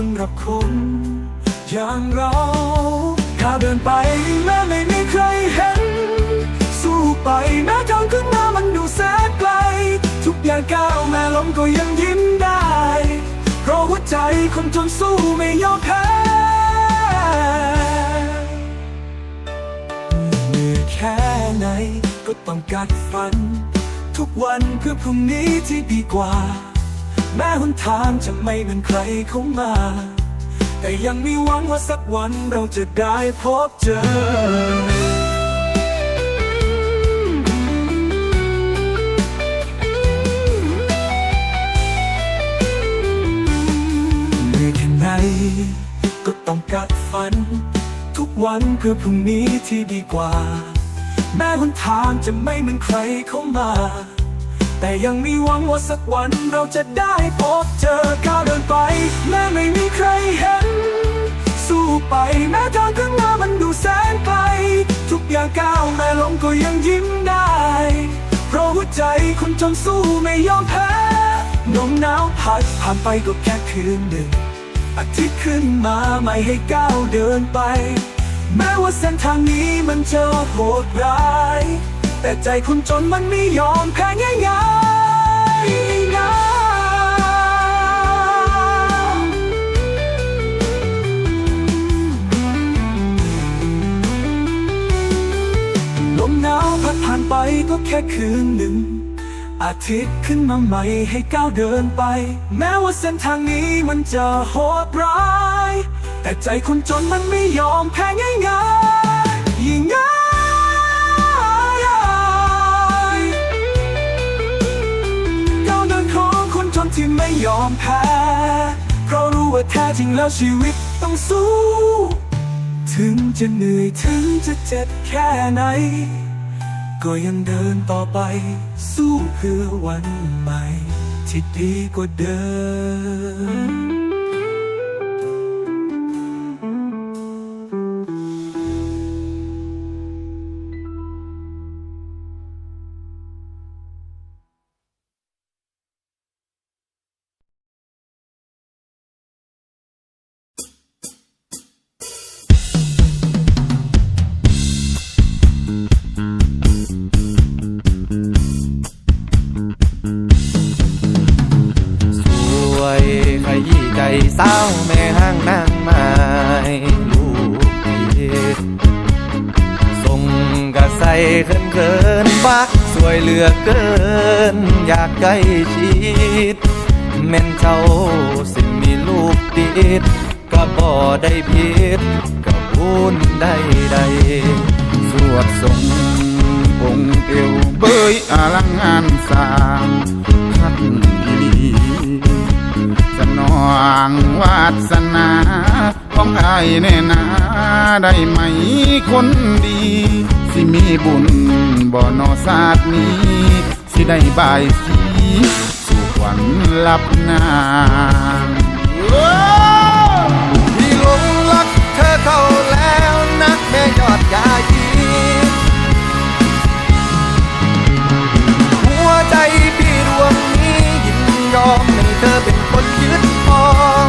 สำหรับคน อย่างเราข้าเดินไปแม้ไม่มีใครเห็น สู้ไปแม้ทางขึ้นมามันดูแสนไกล ทุกอย่างก้าวแม้ล้มก็ยังยิ้มได้ เพราะหัวใจคนจนสู้ไม่ยอมแพ้เหนื่อยแค่ไหนก็ต้องกัดฟัน ทุกวันเพื่อพรุ่งนี้ที่ดีกว่า แม้หนทางจะไม่เหมือนใครเข้ามา แต่ยังมีหวังว่าสักวันเราจะได้พบเจอเหนื่อยแค่ไหนก็ต้องกัดฟัน ทุกวันเพื่อพรุ่งนี้ที่ดีกว่า แม้หนทางจะไม่เหมือนใครเข้ามา แต่ยังมีหวังว่าสักวันเราจะได้พบเจอก้าวเดินไป แม้ไม่มีใครเห็น สู้ไปแม้ทางข้างหน้ามันดูแสนไกลทุกอย่างก้าวแม้ล้มก็ยังยิ้มได้ เพราะหัวใจคนจนสู้ไม่ยอมแพ้ลมหนาวพัดผ่านไปก็แค่คืนหนึ่งอาทิตย์ขึ้นมาไม่ให้ก้าวเดินไป แม้ว่าเส้นทางนี้มันจะโหดร้าย แต่ใจคนจนมันไม่ยอมแพ้ง่ายๆง่ายลมหนาวพัดผ่านไปก็แค่คืนหนึ่ง อาทิตย์ขึ้นมาใหม่ให้ก้าวเดินไป แม้ว่าเส้นทางนี้มันจะโหดร้าย แต่ใจคนจนมันไม่ยอมแพ้ง่ายๆยิ่งง่าย ที่ไม่ยอมแพ้ เพราะรู้ว่าแท้จริงแล้วชีวิตต้องสู้ ถึงจะเหนื่อยถึงจะเจ็บแค่ไหน ก็ยังเดินต่อไป สู้เพื่อวันใหม่ที่ดีกว่าเดิม ดแม่นเจ้าสิมีลูกติดก็บ่ได้ผิดก็บุญได้ใดสวดทรงองค์เอวเบยอลังงานสร้างพักอีหลีสนองวาสนาของอายแน่นาได้ไหมคนดี สิมีบุญบ่นอศาสตร์นี้ สิได้บายสี วัญลับนางพี่หลงรักเธอเข้าแล้วนักแม่ยอดยายีหัวใจพี่ดวงนี้ยินยอมให้เธอเป็นคนยึดครอง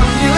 when you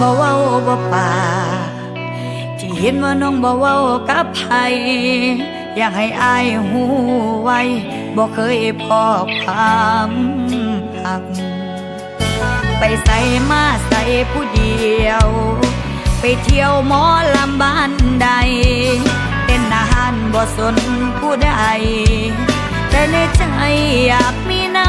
บ่เว้าบ่ปาที่เห็นว่าน้องบ่เว้ากับไผอยากให้อายหูไว้บ่เคยพอความหัก ไปใส่มาใส่ผู้เดียว ไปเที่ยวหมอลำบ้านใดเต้นอาหารบ่สนผู้ใดแต่ในใจอยากมีน้า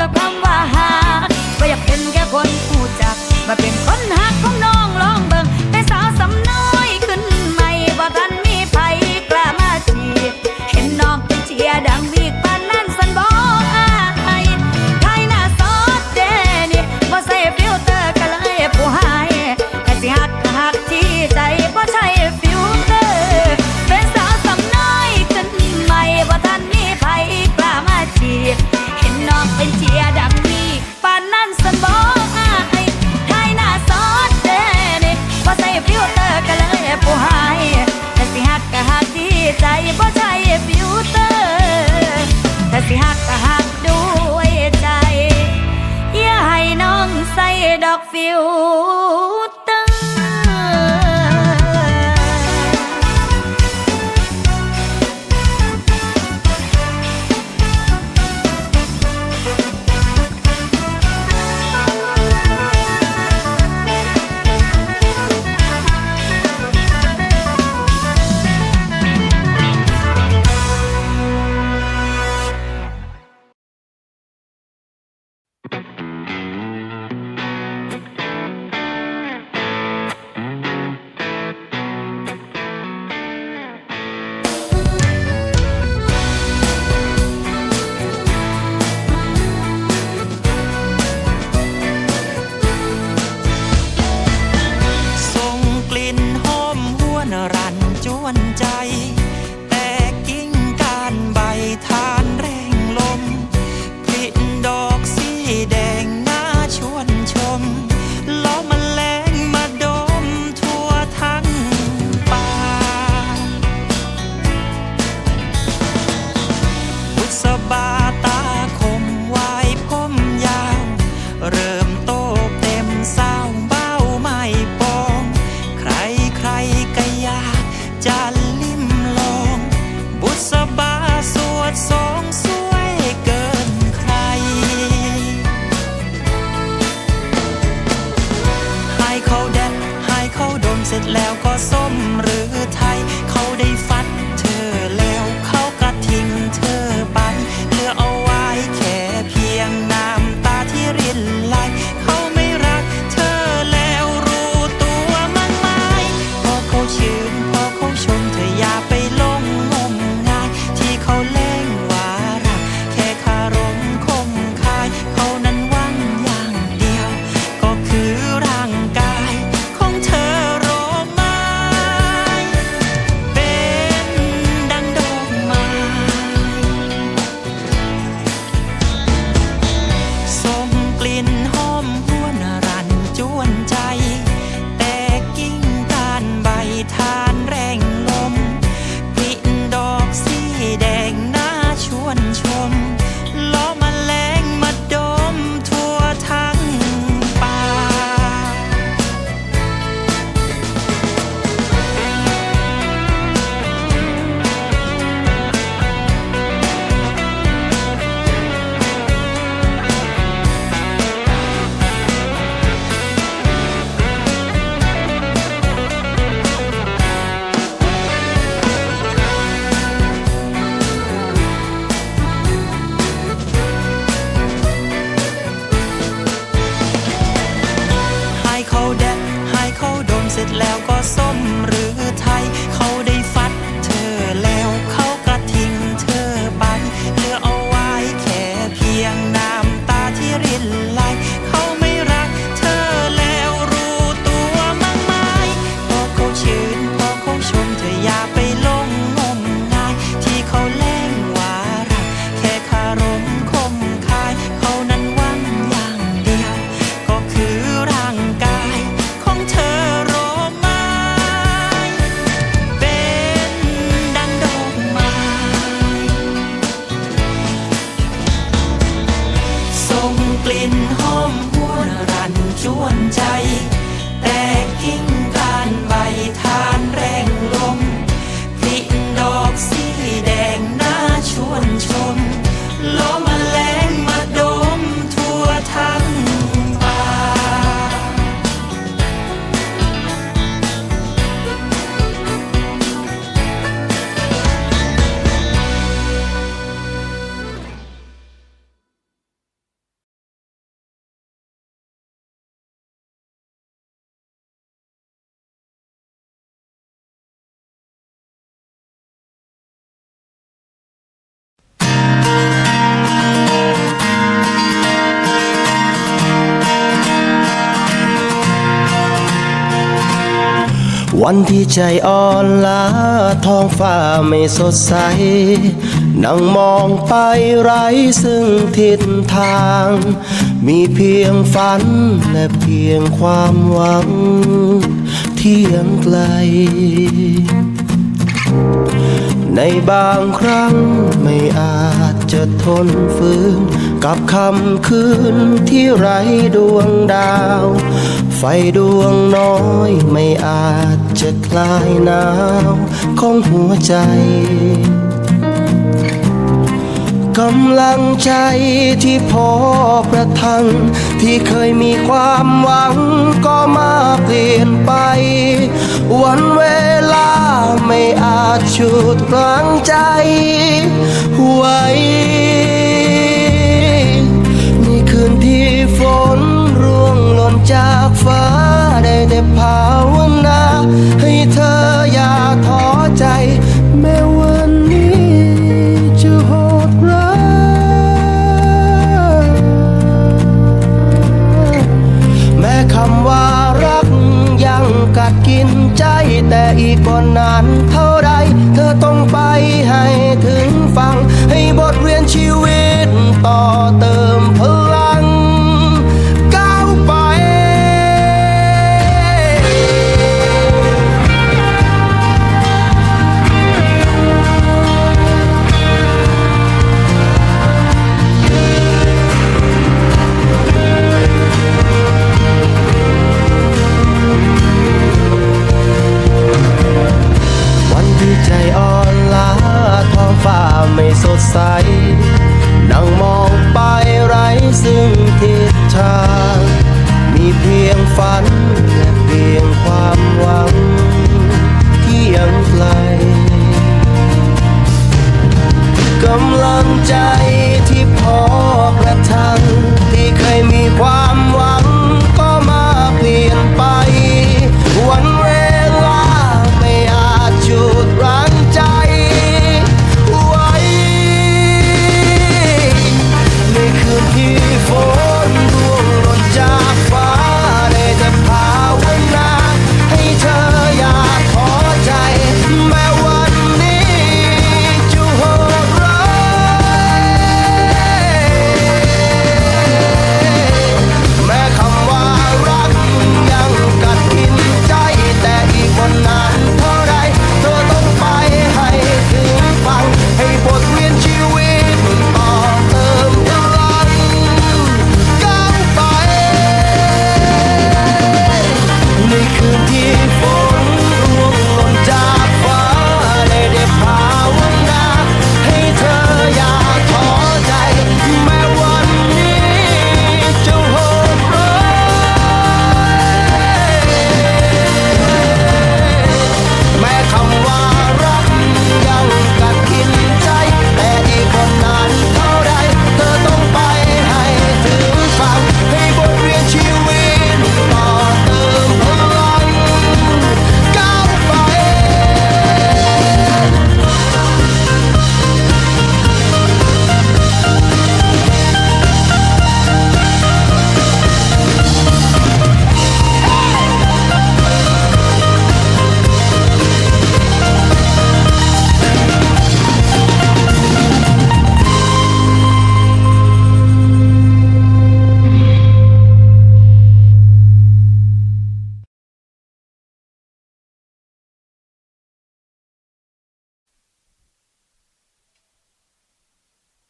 กับเคา วันที่ใจอ่อนล้าท้องฟ้าไม่สดใส นั่งมองไปไร้ซึ่งทิศทาง มีเพียงฝันและเพียงความหวัง เที่ยงไกล ในบางครั้งไม่อาจจะทนฝืน กับคำคืนที่ไร้ดวงดาว ไฟดวงน้อยไม่อาจจะคลายหนาวของหัวใจ กำลังใจที่พอประทัง ที่เคยมีความหวังก็มาเปลี่ยนไป วันเวลาไม่อาจฉุดรั้งใจไว้ในคืนที่ฝนร่วงหล่นจากฟ้า แต่ภาวนา ให้เธออย่าท้อใจ แม้วันนี้จะโหดร้ายแม้คำว่ารักยังกัดกินใจแต่อีกคน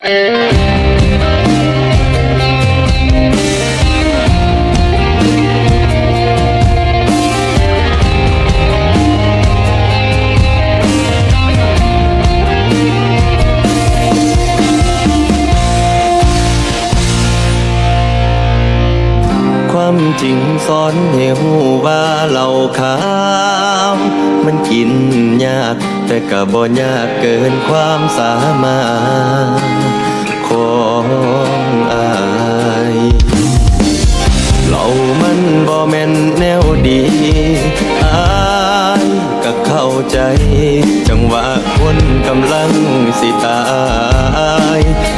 ความจริงสอนให้หูว่าเราขาวมันกินยาก แต่ก็บ่ยากเกินความสามารถ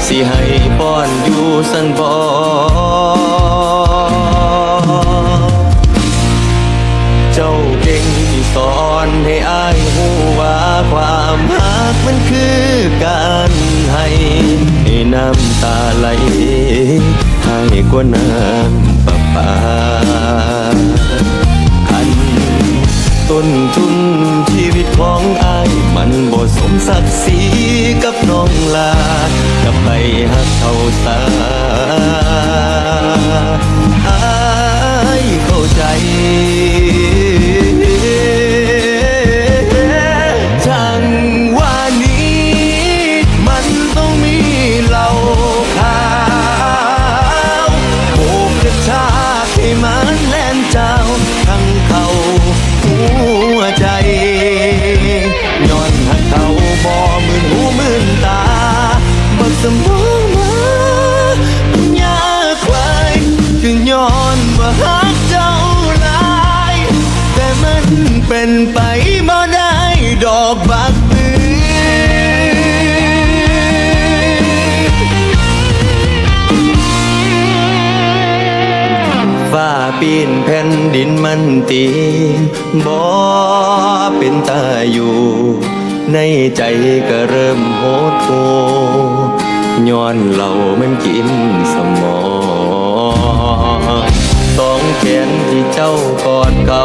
สิให้ป้อนอยู่สันบ่เจ้าเก่งที่สอนให้อายหูว่าความรักมันคือการให้ให้น้ำตาไหลให้กว่าน้ำประปาคัน ต้นทุนชีวิตของอาย มันบ่สมศักดิ์ศรีกับน้องลากับไปหักเขาสาอายเข้าใจ เป็นไปบ่ได้ดอกบักปืนฟ้าปีนแผ่นดินมันตีบ่เป็นตาอยู่ ในใจก็เริ่มโหดโหย้อนเหล่ามันกินสมอง เจ้ากอดเขา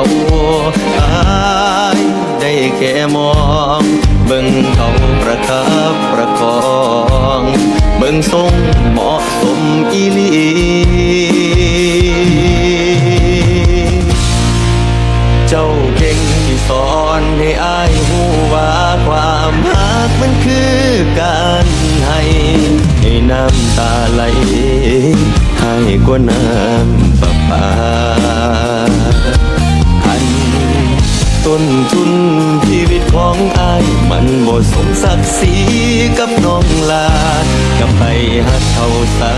อายได้แค่มองเบิ่งเขาประคับประคองเบิ่งทรงเหมาะสมอีลีเจ้าเก่งที่สอนให้อายหูว่าความรักมันคือการให้ให้น้ำตาไหลให้กว่าน้ำประปา สมศักดิ์ศรีกับน้องลา กับไปหักเขาสา